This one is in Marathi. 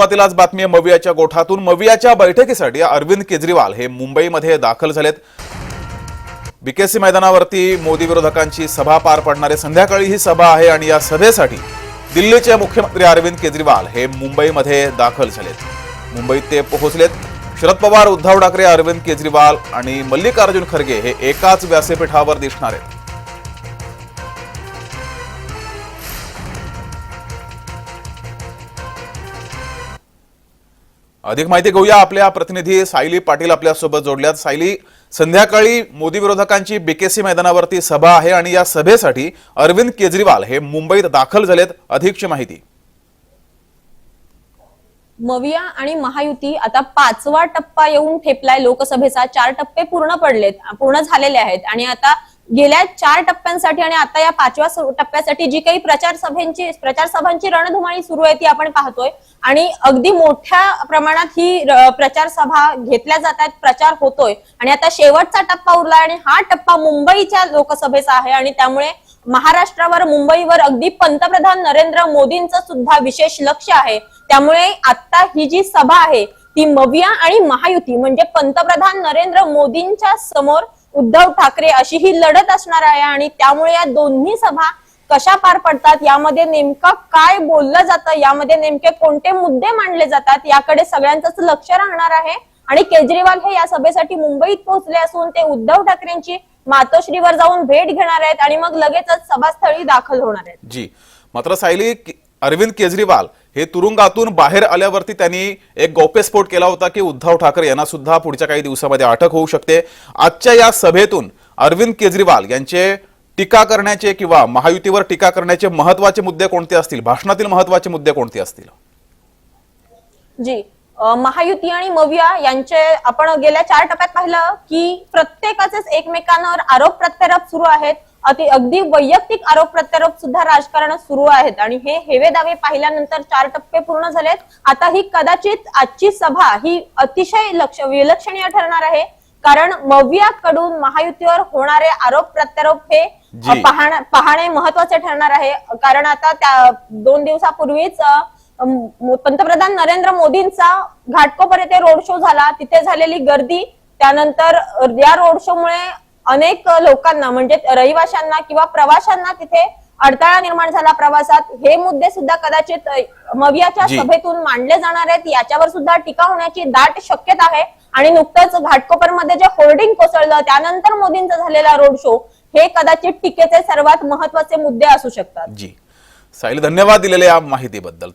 सुरुवातीलाच बातमी आहे मवियाच्या गोठातून. मवियाच्या बैठकीसाठी अरविंद केजरीवाल हे मुंबईमध्ये दाखल झालेत. बीकेसी मैदानावरती मोदी विरोधकांची सभा पार पडणारे संध्याकाळी ही सभा आहे आणि या सभेसाठी दिल्लीचे मुख्यमंत्री अरविंद केजरीवाल हे मुंबईमध्ये दाखल झालेत. मुंबईत ते पोहोचलेत. शरद पवार उद्धव ठाकरे अरविंद केजरीवाल आणि मल्लिकार्जुन खरगे हे एकाच व्यासपीठावर दिसणार आहेत. अधिक माहिती घेऊया आपल्या प्रतिनिधी सायली पाटील आपल्यासोबत जोडल्यात. सायली संध्याकाळी मोदी विरोधकांची बीकेसी मैदानावरती सभा आहे आणि या सभेसाठी अरविंद केजरीवाल हे मुंबईत दाखल झालेत अधिकची माहिती. मविया आणि महायुती आता पाचवा टप्पा येऊन ठेपलाय लोकसभेचा. चार टप्पे पूर्ण पडलेत पूर्ण झालेले आहेत आणि आता गेल्या चार टप्प्यांसाठी आणि आता या पाचव्या टप्प्यासाठी जी काही प्रचार सभेची प्रचार सभांची रणधुमाळी सुरू आहे ती आपण पाहतोय. आणि अगदी मोठ्या प्रमाणात ही प्रचार सभा घेतल्या जात आहेत प्रचार होतोय. आणि आता शेवटचा टप्पा उरलाय आणि हा टप्पा मुंबईच्या लोकसभेचा आहे आणि त्यामुळे महाराष्ट्रावर मुंबईवर अगदी पंतप्रधान नरेंद्र मोदींचं सुद्धा विशेष लक्ष आहे. त्यामुळे आता ही जी सभा आहे ती मविया आणि महायुती म्हणजे पंतप्रधान नरेंद्र मोदींच्या समोर उद्धव ठाकरे अशी ही लढत असणार आहे आणि त्यामुळे या दोन्ही सभा कशा पार पडतात यामध्ये नेमकं काय बोललं जातं यामध्ये नेमके कोणते मुद्दे मांडले जातात याकडे सगळ्यांचंच लक्ष राहणार आहे. आणि केजरीवाल हे या सभेसाठी मुंबईत पोहोचले असून ते उद्धव ठाकरेंची मातोश्रीवर जाऊन भेट घेणार आहेत आणि मग लगेचच सभास्थळी दाखल होणार आहेत. जी मात्र सायली अरविंद केजरीवाल हे तुरुंगातून बाहेर आल्यावरती त्यांनी एक गौप्यस्फोट केला होता की उद्धव ठाकरे यांना सुद्धा पुढच्या काही दिवसामध्ये अटक होऊ शकते. आजच्या या सभेतून अरविंद केजरीवाल यांचे टीका करण्याचे किंवा महायुतीवर टीका करण्याचे महत्त्वाचे मुद्दे कोणते असतील? भाषणातील महत्त्वाचे मुद्दे कोणते असतील? जी महायुती आणि मविया यांचे आपण गेल्या चार टप्प्यात पाहिलं की प्रत्येकाचेच एकमेकांवर आरोप प्रत्यारोप सुरू आहेत. अगदी वैयक्तिक आरोप प्रत्यारोप सुद्धा राजकारणात सुरू आहेत. आणि हे हेवे दावे पाहिल्यानंतर चार टप्पे पूर्ण झालेत. आता ही कदाचित आजची सभा ही अतिशय लक्ष विलक्षणीय ठरणार आहे. कारण मवियाकडून महायुतीवर होणारे आरोप प्रत्यारोप हे पाहणं- महत्त्वाचे ठरणार आहे. कारण आता त्या दोन दिवसापूर्वीच पंतप्रधान नरेंद्र मोदींचा घाटकोपर येथे रोड शो झाला. तिथे झालेली गर्दी त्यानंतर या रोड शो मुळे अनेक लोकांना म्हणजे रहिवाशांना किंवा प्रवाशांना तिथे अडथळा निर्माण झाला प्रवासात. हे मुद्दे सुद्धा कदाचित मवियाच्या. सभेतून मांडले जाणार आहेत. याच्यावर सुद्धा टीका होण्याची दाट शक्यता आहे. आणि नुकतंच घाटकोपरमध्ये जे होर्डिंग कोसळलं त्यानंतर मोदींचा झालेला रोड शो हे कदाचित टीकेचे सर्वात महत्त्वाचे मुद्दे असू शकतात. जी. सायली धन्यवाद दिलेल्या या माहितीबद्दल.